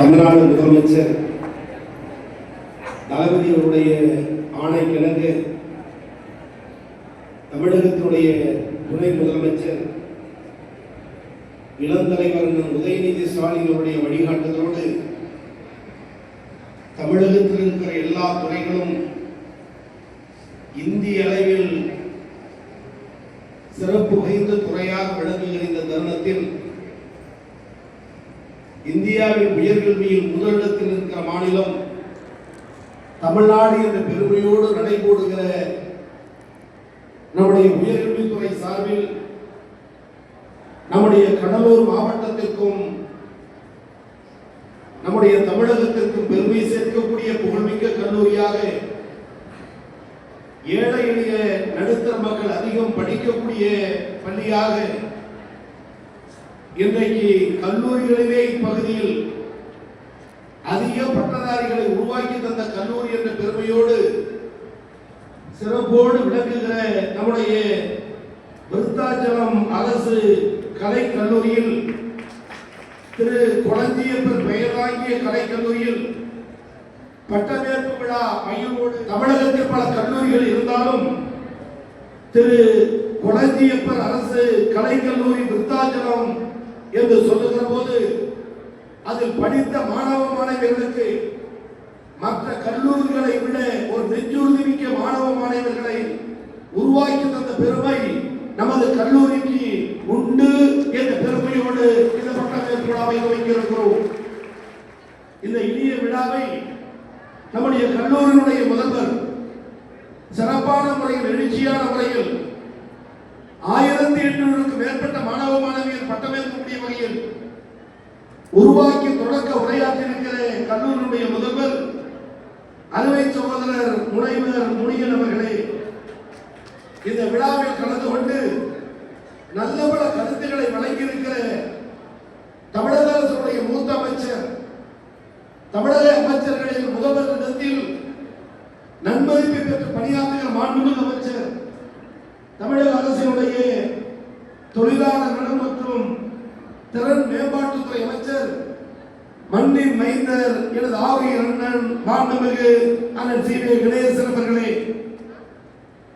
தமிழ்நாடு முதலமைச்சர் தளபதியுடைய ஆணை கிழங்கு தமிழகத்தினுடைய துணை முதலமைச்சர் இளந்தலைவர் உதயநிதி ஸ்டாலினுடைய வழிகாட்டுதலோடு தமிழகத்தில் இருக்கிற எல்லா துறைகளும் இந்திய அளவில் சிறப்பு வாய்ந்த துறையாக விளங்குகிற இந்த தருணத்தில் இந்தியாவின் உயர்கல்வியில் முதலிடத்தில் இருக்கிற மாநிலம் தமிழ்நாடு என்ற பெருமையோடு நடைபோடுகிற நம்முடைய உயர்கல்வித்துறை சார்பில் நம்முடைய கடலூர் மாவட்டத்திற்கும் நம்முடைய தமிழகத்திற்கும் பெருமை சேர்க்கக்கூடிய புகழ்மிக்க கல்லூரியாக ஏழை எளிய நடுத்தர மக்கள் அதிகம் படிக்கக்கூடிய பள்ளியாக இன்றைக்கு கல்லூரிகளிலே இப்பகுதியில் அதிக பட்டதாரிகளை உருவாக்கி தந்த கல்லூரி என்ற பெருமையோடு சிறப்போடு விளங்குகிற நம்முடைய விருத்தாச்சலம் அரசு கலை கல்லூரியில் திரு குளஞ்சியப்பர் பெயர் வாங்கிய கலை கல்லூரியில் பட்டமேற்பு விழா மையமோடு தமிழகத்தில் பல கல்லூரிகள் இருந்தாலும் திரு குழந்தையப்பர் அரசு கலை கல்லூரி விருத்தாச்சலம் என்று சொல்லுகிற போது அதில் படித்த மாணவ மாணவியர்களுக்கு மற்ற கல்லூரிகளை விட ஒரு நெஞ்சுறுதி மிக்க மாணவ மாணவர்களை உருவாக்கி தந்த பெருமை நமது கல்லூரிக்கு உண்டு என்ற பெருமையோடு இந்த பட்டமேற்பு விழாவை வைக்கிறோம் இந்த இனிய விழாவை நம்முடைய கல்லூரியினுடைய முதல்வர் சிறப்பான முறையில் எழுச்சியான முறையில் ஆயிரத்தி எட்நூறுக்கு மேற்பட்ட மாணவ மாணவி பட்டமேற்கக்கூடிய வகையில் உருவாக்கி தொடக்க உரையாற்றியிருக்கிற கல்லூரியுடைய முதல்வர் அறுவை சகோதரர் முனைவர் முனியன் அவர்களே இந்த விழாவில் கலந்து கொண்டு நல்ல பல கருத்துக்களை வழங்கியிருக்கிற தமிழக அரசுடைய மூத்த அமைச்சர் தமிழக அமைச்சர்களில் முதல்வரிடத்தில் நன்மதிப்பை பெற்று பணியாற்றுகிற மாண்புமிகு அமைச்சர் தமிழக அரசினுடைய தொழிலாளர்கள் மற்றும் திறன் மேம்பாட்டுத்துறை அமைச்சர் மண்ணின் மைந்தர் எனது ஆவிய அண்ணன் மாண்புமிகு அண்ணன் சி. வே. கணேசன் அவர்களே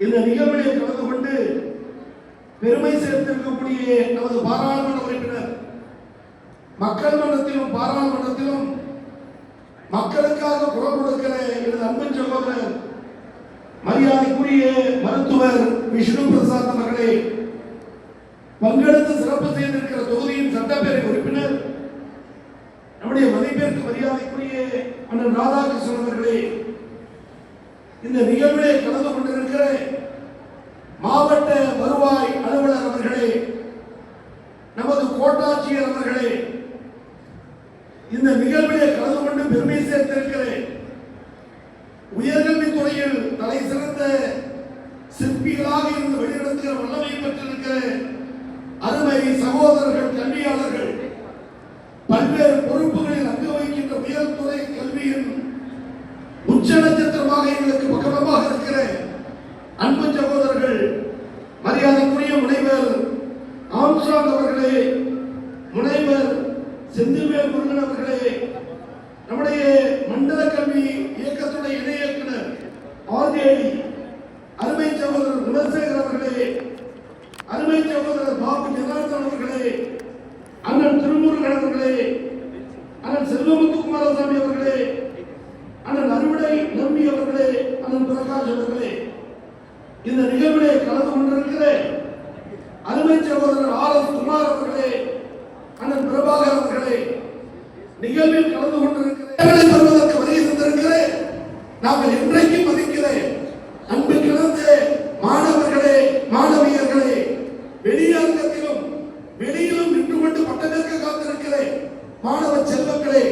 இந்த நிகழ்வில் கலந்து கொண்டு பெருமை சேர்த்திருக்கக்கூடிய நமது பாராளுமன்ற உறுப்பினர் மக்கள் மன்றத்திலும் பாராளுமன்றத்திலும் மக்களுக்காக குரல் கொடுக்கிற எனது அன்பு சகோதரர் மரியாதைக்குரிய மருத்துவர் விஷ்ணு பிரசாத் அவர்களே பங்கெடுத்து சிறப்பு செய்திருக்கிற தொகுதியின் சட்டப்பேரவை உறுப்பினர் நம்முடைய மதிப்பிற்கு மரியாதைக்குரிய அண்ணன் ராதாகிருஷ்ணன் அவர்களே இந்த நிகழ்விலே கலந்து கொண்டிருக்கிற மாவட்ட வருவாய் அலுவலர் அவர்களே நமது கோட்டாட்சியர் அவர்களே இந்த நிகழ்விலே கலந்து கொண்டு பெருமை சேர்த்திருக்கிறேன் உயர்கல்வித்துறையில் தலை சிறந்த சிற்பிகளாக இருந்து வெளிநடத்துகிற வல்லமை பெற்றிருக்கிற அருமை சகோதரர்கள் கல்வியாளர்கள் பல்வேறு பொறுப்புகளில் அங்கு வகிக்கின்ற உயர்துறை கல்வியின் உச்ச நட்சத்திரமாக எங்களுக்கு பக்கபலமாக இருக்கிற அன்பு சகோதரர்கள் மரியாதைக்குரிய முனைவர் ஆம்சாங் அவர்களே முனைவர் செந்தில்வேல் முருகன் அவர்களே நம்முடைய மண்டல கல்வி இயக்கத்துடைய இணை இயக்குனர் ஆர்ஜேடி அருமை சகோதரர் குணசேகர் அவர்களே அருமை சகோதரர் பாபு ஜனார்தன் அவர்களே அண்ணன் திருமுருகன் அவர்களே அண்ணன் செல்வமுத்து குமாரசாமி அவர்களே அண்ணன் அறுவடை நம்பி அவர்களே அண்ணன் பிரகாஷ் அவர்களே இந்த நிகழ்விலே கலந்து கொண்டிருக்கிற அருமை சகோதரர் ஆர் எஸ் குமார் அவர்களே அண்ணன் பிரபாகர் அவர்களே நிகழ்வில் கலந்து கொண்டிருக்கிறேன் வருவதற்கு வருகை தந்திருக்கிறேன் நாங்கள் இன்றைக்கும் மதிக்கிறேன் அன்பு கிடந்த மாணவர்களே மாணவியர்களே வெளியரங்கத்திலும் வெளியிலும் நின்று கொண்டு பட்டத்திற்கு காத்திருக்கிறேன் மாணவ செல்வங்களே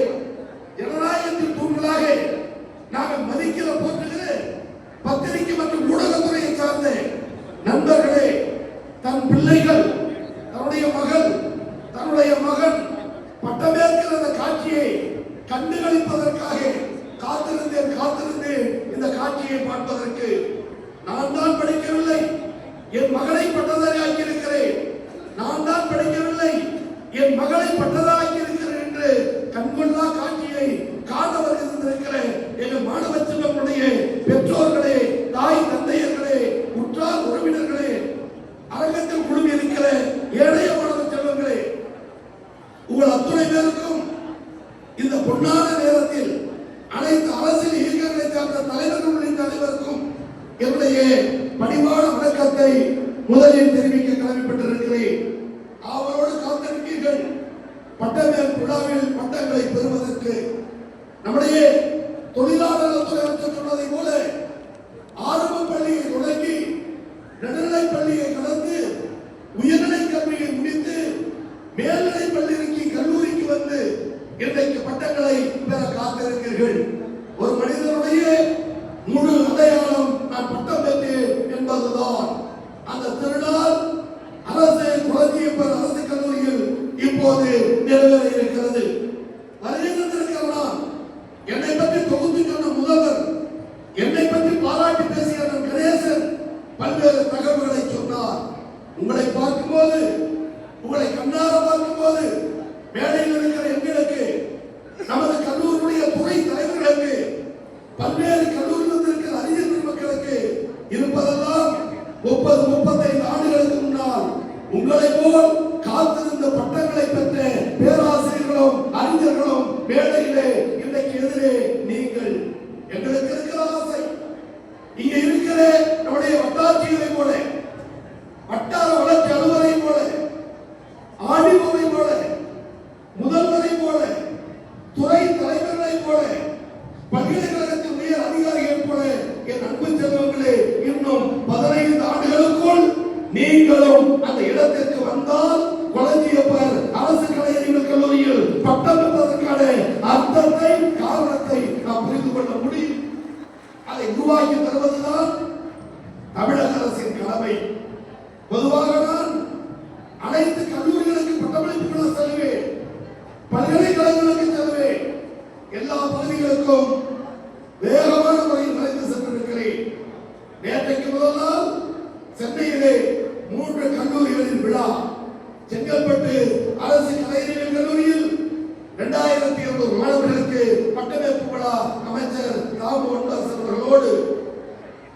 மேல்நிலை பள்ளிக்கு கல்லூரிக்கு வந்து இன்றைக்கு பட்டங்களை பெற காத்திருக்கிறீர்கள்.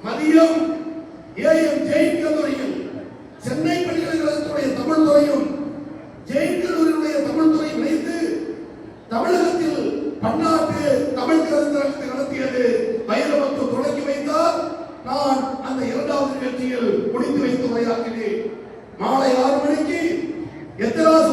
மதியம் ஏஎம் ஜெயின் கல்லூரியில் சென்னை பல்கலைக்கழகத்துடைய தமிழ் துறையும் ஜெயின் கல்லூரியுடைய தமிழ் துறையும் இணைந்து தமிழகத்தில் பன்னாட்டு தமிழ் கலந்தரத்தை நடத்தியது வைரவத்து தொடங்கி வைத்தார். நான் அந்த இரண்டாவது நிகழ்ச்சியில் முடித்து வைத்து உரையாற்றினேன். மாலை ஆறு மணிக்கு எத்தராசு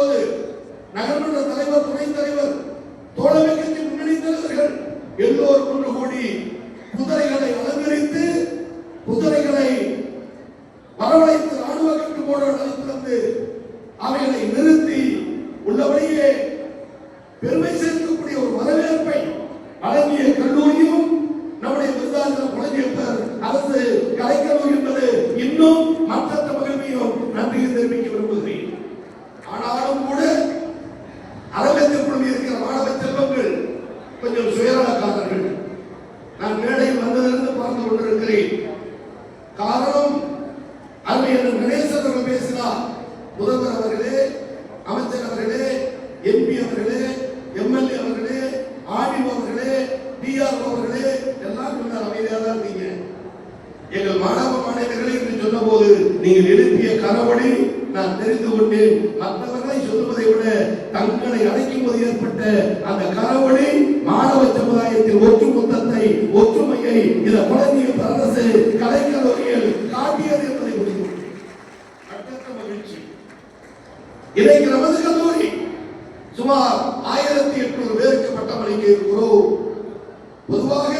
போது நகர்மன்ற தலைவர் துணை தலைவர் தோழமைக்கத்தின் முன்னணி தலைவர்கள் எல்லோரும் ஒன்று கூடி முதல்வர் அவர்களே அமைச்சர் அவர்களே எம்பி அவர்களே எம்எல்ஏ அவர்களே ஆர்டிஓ அவர்களே டிஆர்ஓ அவர்களே எல்லாம் கொஞ்சம் அமைதியாக தான் இருந்தீங்க எங்கள் மாணவ மாணவிகளை என்று சொன்ன போது நீங்கள் எழுப்பிய கனவடி நான் தெரிந்து கொண்டேன். மற்றவர்களை சொல்லுவதை விட தங்களை அழைக்கும் போது ஏற்பட்ட அந்த கனவடி சுமார் ஆயிரத்தி எட்நூறு பேருக்கு பட்டமளிக்க இருக்கிறோம் பொதுவாக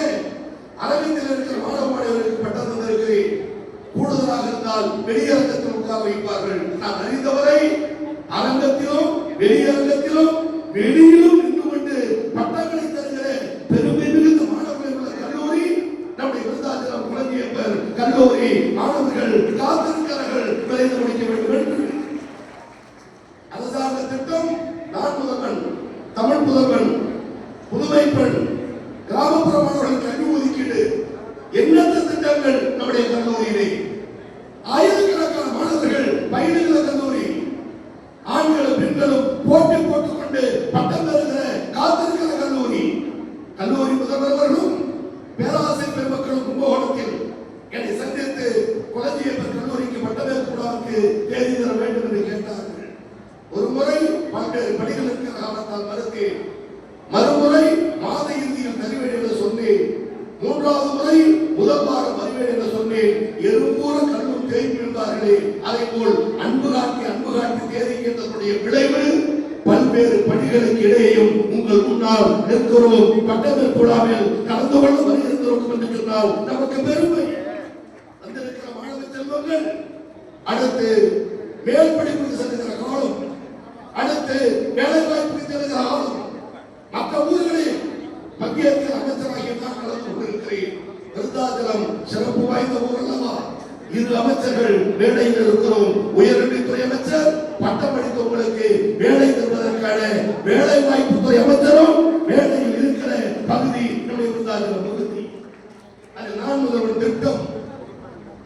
அரவிந்தில் இருக்கிற மாணவ மாணவர்களுக்கு பட்டம் தந்திருக்கிறேன் கூடுதலாக இருந்தால் வெளியரங்கத்தில் உட்கார வைப்பார்கள். நான் அறிந்தவரை அரங்கத்திலும் வெளியரங்கத்திலும் வெளியிலும் நின்று கொண்டு பட்டங்களை தருகிற பெருமை மிகுந்த மாணவர்கள் உள்ள கல்லூரி நம்முடைய விருதாச்சலம் குழந்தையப்பர் கல்லூரி மாணவர்கள் காத்திருக்கிறார்கள் விரைந்து முடிக்க வேண்டும் என்று அரசாங்க திட்டம் நான் முதல்வன் தமிழ் முதல்வன் புதுமை பெண் கிராமப்புற மாணவர்கள் கல்வி ஒதுக்கீடு எண்ணற்ற திட்டங்கள் நம்முடைய கல்லூரியிலே ஆயிரக்கணக்கான மாணவர்கள் பயிலுகிற கல்லூரி ஆண்களும் பெண்களும் போட்டி போட்டுக்கொண்டு பட்டம் பெறுகிற காத்திருக்கிற கல்லூரி கல்லூரி முதல்வர்களும் பேராசிரியர் பெருமக்களும் கும்பகோணத்தில் என்னை சந்தித்து குழந்தையப்பர் கல்லூரிக்கு பட்டமே கூடாதுக்கு தேதி தர வேண்டும் என்று கேட்டார்கள் ஒரு முறை பல்வேறு பணிகளுக்கு காரணத்தால் மறுத்தேன் மறுமுறை மாத இறுதியில் தருவேன் என்று சொன்னேன் மூன்றாவது முறை முதல் வாரம் வருவேன் என்று சொன்னேன் எறும்பூர கல்லும் தேங்கி இருந்தார்களே அதை போல் அன்பு காட்டி அன்பு காட்டி தேதி கேட்டதனுடைய விளைவு பல்வேறு இடையேயும் உங்கள் முன்னால் நிற்கிறோம். பட்டமேல் கூடாமல் கலந்து கொள்ள வருகிறோம் என்று சொன்னால் நமக்கு பெருமை. வந்திருக்கிற மாணவ செல்வங்கள். அடுத்து மேல் படிப்புக்கு செல்லுகிற காலம். அடுத்து வேலை வாய்ப்புக்கு செல்கிற காலம். மற்ற ஊர்களில் பங்கேற்கிற அமைச்சராகிய நான் கலந்து கொண்டிருக்கிறேன். விருதாச்சலம் சிறப்பு வாய்ந்த ஊர் அல்லவா? இரு அமைச்சர்கள் மேடையில் இருக்கிறோம். உயர்கல்வித்துறை அமைச்சர் பட்டம் படித்தவங்களுக்கு வேலை தருவதற்கான வேலை வாய்ப்புத்துறை அமைச்சரும் வேலையில் இருக்கிற பகுதி நம்முடைய பகுதி அது நான் முதல்வர் திட்டம்.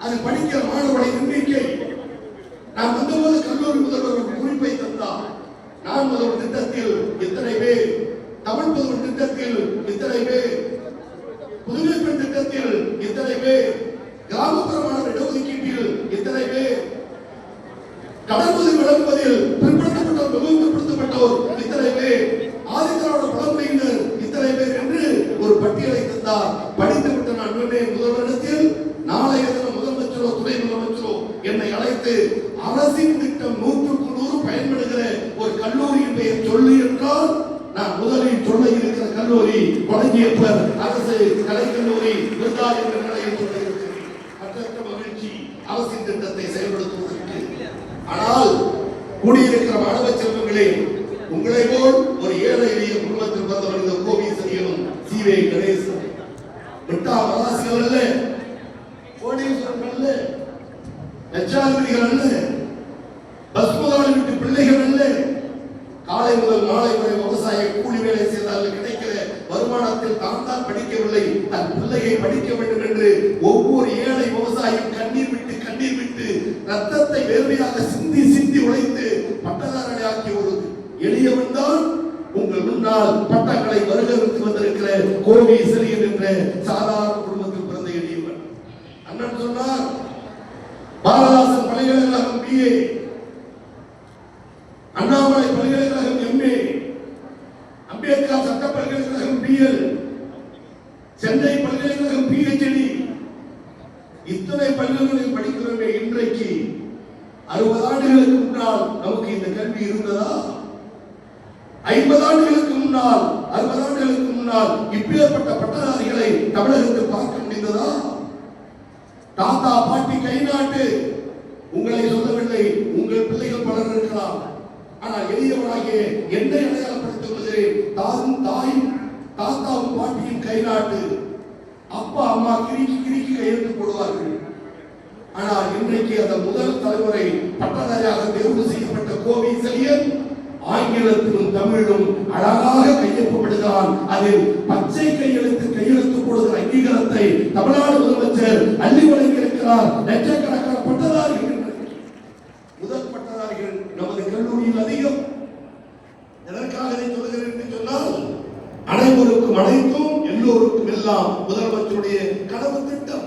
அது படிக்கிற மாணவர்களின் எண்ணிக்கை. நான் வந்தபோது கல்லூரி முதல்வர் குறிப்பை தந்தார். நான் முதல்வர் திட்டத்தில் இத்தனை பேர் தமிழ் முதல்வர் திட்டத்தில் இத்தனை பேர் புதுமை பெண் திட்டத்தில் இத்தனை பேர் கிராமப்புற மாணவர் இத்தனை பேர் கடற்பதில் வழங்குவதில் பிற்படுத்தப்பட்டோர் மிகவும் பிற்படுத்தப்பட்டோர் இத்தனை பேர் ஆதித்தரோட புலம்பெயினர் இத்தனை பேர் என்று ஒரு பட்டியலை தந்தார். படித்து விட்ட நான் உடனே முதல்வரிடத்தில் நாளைய தினம் முதலமைச்சரோ துணை முதலமைச்சரோ என்னை அழைத்து அரசின் திட்டம் நூற்றுக்கு நூறு பயன்படுகிற ஒரு கல்லூரியின் பெயர் சொல்லு என்றால் நான் முதலில் சொல்ல இருக்கிற கல்லூரி கொலஞ்சியப்பர் அரசு கலைக்கல்லூரி விருதா என்ற நிலையில் சொல்ல அரசின் திட்டத்தை செயல்படுத்துவதற்கு. ஆனால் கூடியிருக்கிற மாணவ செல்வங்களே உங்களை போல் ஒரு ஏழை எளிய குடும்பத்தில் பிறந்தவர் இந்த கோபீசரியனும் சீவே கணேசன். விட்டா மராசிகள் அல்ல கோடீஸ்வரன் அல்ல லட்சாதிபதிகள் அல்ல பஸ் முதலாளி வீட்டு பிள்ளைகள் அல்ல. காலை முதல் மாலை வரை விவசாய கூலி வேலை செய்தால் கிடைக்கிற வருமானத்தில் தான் தான் படிக்கவில்லை தன் பிள்ளையை படிக்க வேண்டும் என்று ஒவ்வொரு ஏழை விவசாயியும் கண்ணீர் விட்டு கண்ணீர் விட்டு ரத்தத்தை வேர்வையாக சிந்தி சிந்தி உழைத்து பட்டதாரனை ஆக்கிய ஒரு எளியவன் தான் உங்கள் முன்னால் பட்டங்களை வருகிறதுக்கு வந்திருக்கிற கோவி சிறியன் என்ற சாதாரண குடும்பத்தில் பிறந்த எளியவன். அண்ணன் சொன்னார் ஆண்டுகளுக்கு முன்னால் இப்பேற்பட்ட பட்டதாரிகளை தமிழகத்தில் பார்க்க முடிந்ததா தாத்தா பாட்டி கை நாட்டு உங்களை சொல்லவில்லை உங்கள் பிள்ளைகள் பலர் இருக்கலாம். ஆனால் எளியவனாகிய என்னை அடையாளப்படுத்திக் கொள்கிறேன் தாயும் தாயும் தாத்தாவும் பாட்டியும் கை நாட்டு. அப்பா அம்மா கிரிக்கி கிரிக்கி கையெழுத்து போடுவார்கள். ஆனால் இன்றைக்கு அந்த முதல் தலைமுறை பட்டதாரியாக தேர்வு செய்யப்பட்ட கோவை செலியன் ஆங்கிலத்திலும் தமிழிலும் அழகாக கையொப்பப்படுகிறான் அதில் பச்சை கையெழுத்து கையெழுத்து போடுகிற அங்கீகாரத்தை தமிழ்நாடு முதலமைச்சர் அள்ளி வழங்கியிருக்கிறார் லட்சக்கணக்கான பட்டதாரிகள் முதல் பட்டதாரிகள் நமது கல்லூரியில் அதிகம். எதற்காக இதை சொல்கிறேன் என்று சொன்னால் அனைவருக்கும் அனைத்தும் எல்லோருக்கும் எல்லாம் முதலமைச்சருடைய கனவு திட்டம்.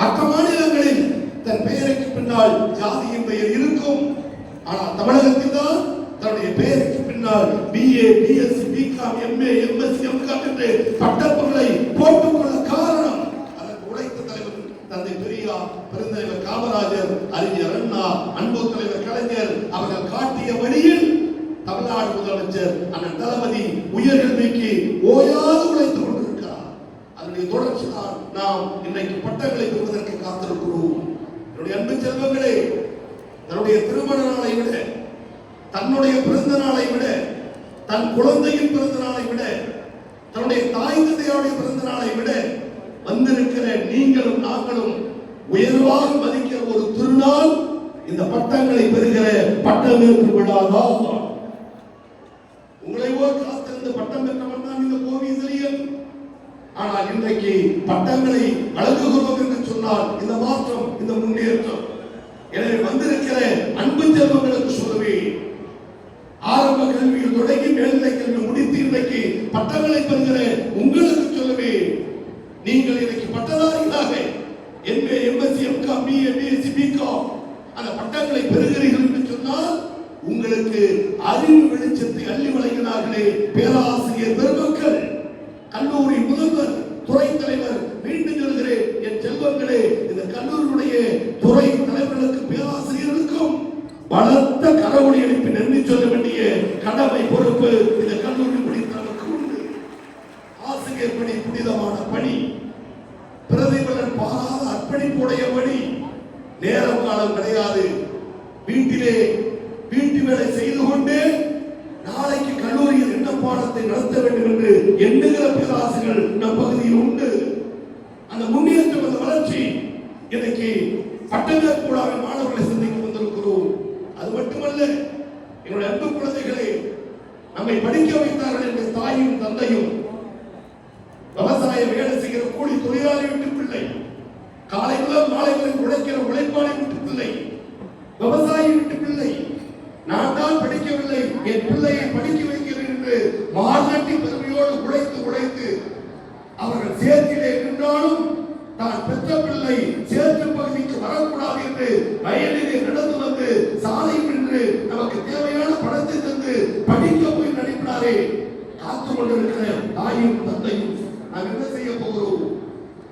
மற்ற மாநிலங்களில் தன் பெயருக்கு பின்னால் ஜாதியின் பெயர் இருக்கும். ஆனால் தமிழகத்தில் தான் பேருக்கு பின்னால் BA BSc BCom MA MSc MCom என்று பட்டப்பொருளை போட்டுக்கொள்ள காரணம் அதற்கு உழைத்த தலைவர் தந்தை பெரியார் பெருந்தலைவர் காமராஜர் அறிஞர் அண்ணா அன்பு தலைவர் கலைஞர் அவர்கள் காட்டிய வழியில் தமிழ்நாடு முதலமைச்சர் அண்ணன் தளபதி உயர்கல்விக்கு ஓயாது உழைத்துக் கொண்டிருக்கிறார் அதனுடைய தொடர்ச்சி தான் நாம் இன்றைக்கு பட்டங்களை பெறுவதற்கு காத்திருக்கிறோம் என்னுடைய அன்பு செல்வங்களே தன்னுடைய திருமண நாளை விட தன்னுடைய பிறந்த நாளை விட தன் குழந்தையின் பிறந்த நாளை விட தன்னுடைய தாய் தந்தையாருடைய பிறந்த நாளை விட வந்திருக்கிற நீங்களும் நாங்களும் உயர்வாக மதிக்கிற ஒரு திருநாள் இந்த பட்டங்களை பெறுகிற பட்டமேற்பு விழாதான் உங்களை ஓர் காத்திருந்து பட்டம் பெற்றவன் தான் இந்த கோவிசலியன் ஆனால் இன்றைக்கு பட்டங்களை வழங்குகிறோம் என்று சொன்னால் இந்த மாற்றம் இந்த முன்னேற்றம். எனவே வந்திருக்கிற அன்பு செல்வங்களுக்கு கல்வியில் தொடங்கி மேல்நிலை கல்வி முடித்து இன்றைக்கு பட்டங்களை பெறுகிற உங்களுக்கு சொல்லவே நீங்கள் இன்னைக்கு பட்டதாரிகளாக MA MSc MCom BA BSc BCom அந்த பட்டங்களை பெறுகிறீர்கள் என்று சொன்னால் உங்களுக்கு அறிவு வெளிச்சத்தை அள்ளி வழங்கினார்களே பேராசிரியர் பெருமக்கள் கல்லூரி முதல்வர் துறை தலைவர் மீண்டும் சொல்கிறேன் என் செல்வங்களே இந்த கல்லூரியுடைய துறை தலைவர்களுக்கு பேராசிரியர்களுக்கும் பலத்த கடவுளை எழுப்பி நன்றி சொல்ல வேண்டிய கடமை பொறுப்பு இந்த கல்லூரி முடித்த நமக்கு உண்டு ஆசிரியர் பணி புனிதமான பணி? பிரதிபலன் பாராத அர்ப்பணிப்புடைய பணி. நேரம் காலம் கிடையாது. வீட்டிலே வீட்டு வேலை செய்து கொண்டே நாளைக்கு கல்லூரியில் என்ன பாடத்தை நடத்த வேண்டும் என்று எண்ணுகிற பேராசிரியர்கள் நம் பகுதியில் உண்டு அந்த முன்னேற்றம் அந்த வளர்ச்சி இன்னைக்கு பட்டமேற்கூடாக மாணவர்களை சந்திக்க வந்திருக்கிறோம் அது மட்டுமல்ல என்னுடைய அன்பு குழந்தைகளே நம்மை படிக்க வைத்தார்கள் என்ற தாயும் தந்தையும் விவசாய வேலை செய்கிற கூலி தொழிலாளி வீட்டு பிள்ளை காலை முதல் மாலை வரை உழைக்கிற உழைப்பாளி வீட்டு பிள்ளை விவசாயி வீட்டு பிள்ளை நான் தான் படிக்கவில்லை என் பிள்ளையை படிக்க வைக்கிறேன் என்று மார்கட்டி பெருமையோடு உழைத்து உழைத்து அவர்கள் சேர்த்திலே நின்றாலும் தான் பெற்ற பிள்ளை சேர்த்து பகுதிக்கு வரக்கூடாது என்று வயலிலே நடந்து வந்து சாலை நின்று நமக்கு தேவையான பணத்தை தந்து படிக்க போய் நடிப்பினாரே காத்து கொண்டிருக்கிற தாயும் தந்தையும். நாம் என்ன செய்ய போகிறோம்?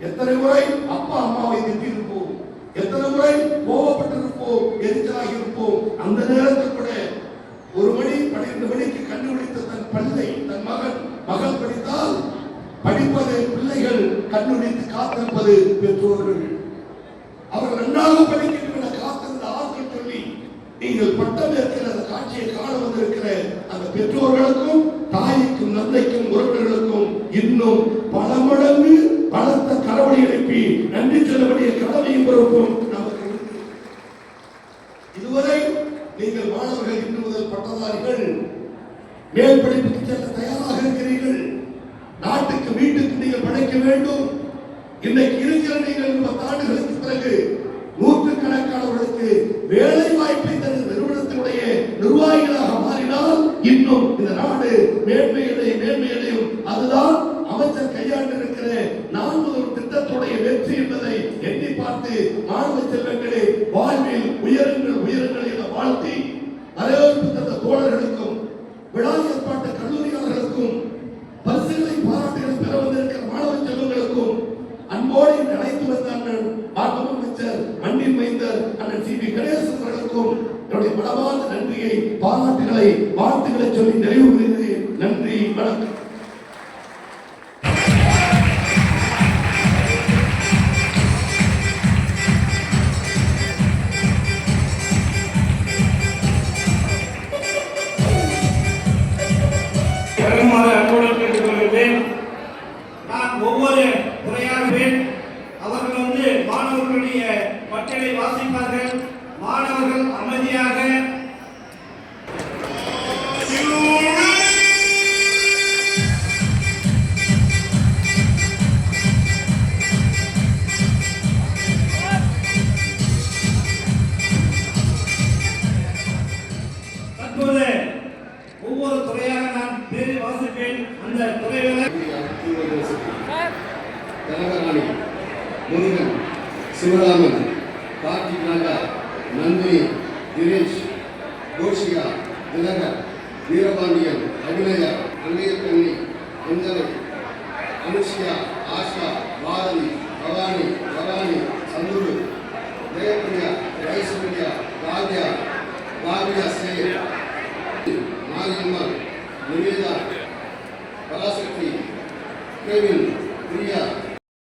எத்தனை முறை அப்பா அம்மாவை திட்டிருப்போம் எத்தனை முறை கோவப்பட்டிருப்போம் எரிச்சலாகி இருப்போம் அந்த நேரத்தில் கூட ஒரு மணி பன்னிரண்டு மணிக்கு கண்டுபிடித்த தன் பள்ளை தன் மகன் மகள் படித்தால் படிப்பது பிள்ளைகள் கண்டுபிடித்து காத்திருப்பது பெற்றோர்கள். அவர் நன்றாக படிக்கின்ற காத்திருந்த ஆற்றல் சொல்லி நீங்கள் பட்டம் இருக்கிற அந்த காட்சியை காண வந்திருக்கிற அந்த பெற்றோர்களுக்கும் தாய்க்கும் தந்தைக்கும் உறவினர்களுக்கும் இன்னும் பல மடங்கு பலத்த கடவுளை எழுப்பி நன்றி சொல்ல கடமையும் பிறப்பும் நமக்கு உண்டு. இதுவரை நீங்கள் மாணவர்கள் இன்று முதல் பட்டதாரிகள் மேல் படிப்புக்கு செல்ல தயாராக இருக்கிறீர்கள் நாட்டுக்கு வீட்டுக்கு நீங்கள் படைக்க வேண்டும் இன்றைக்கு இருக்கிற நீங்கள் பத்து ஆண்டுகளுக்கு பிறகு நூற்றுக்கணக்கானவர்களுக்கு வேலை வாய்ப்பை தந்த நிறுவனத்தினுடைய நிர்வாகிகளாக மாறினால் இன்னும் இந்த நாடு மேன்மையடையும் மேன்மையடையும் அதுதான் அமைச்சர் கையாண்டிருக்கிற நான்கு ஒரு திட்டத்துடைய வெற்றி என்பதை எண்ணி பார்த்து மாணவ செல்வங்களே வாழ்வில் உயருங்கள் உயரங்கள் என வாழ்த்தி வரவேற்பு தந்த தோழர்களுக்கும் விழா ஏற்பாட்ட கல்லூரியாளர்களுக்கும் பரிசுகளை பாராட்டுகளை பெற வந்திருக்கிற மாணவ செல்வங்களுக்கும் அன்போடு என்னை அழைத்து வந்த அண்ணன் மாண்பு அமைச்சர் மண்ணின் மைந்தர் அண்ணன் சி வி கணேசன் அவர்களுக்கும் என்னுடைய நன்றியை பாராட்டுகளை வாழ்த்துக்களை சொல்லி நிறைவு நன்றி வணக்கம். இப்போது ஒவ்வொரு துறையாக நான் பேரை வாசிப்பேன். அந்த துறையில கனகராணி முருகன் சிவராமன் கார்த்திக் நாகா நந்தினி தினேஷ் கோஷிகா தினகர் வீரபாண்டியன் அபிநயா அன்னையர் கண்ணி அஞ்சலை அனுஷியா ஆஷா பாரதி பவானி பவானி சந்துரு ஜெயப்பிரியா வைஸ்வரியா ராஜா பாரியா சேர் ఆలోచన నివేద పరాశక్తి ప్రేమిన్ ప్రియ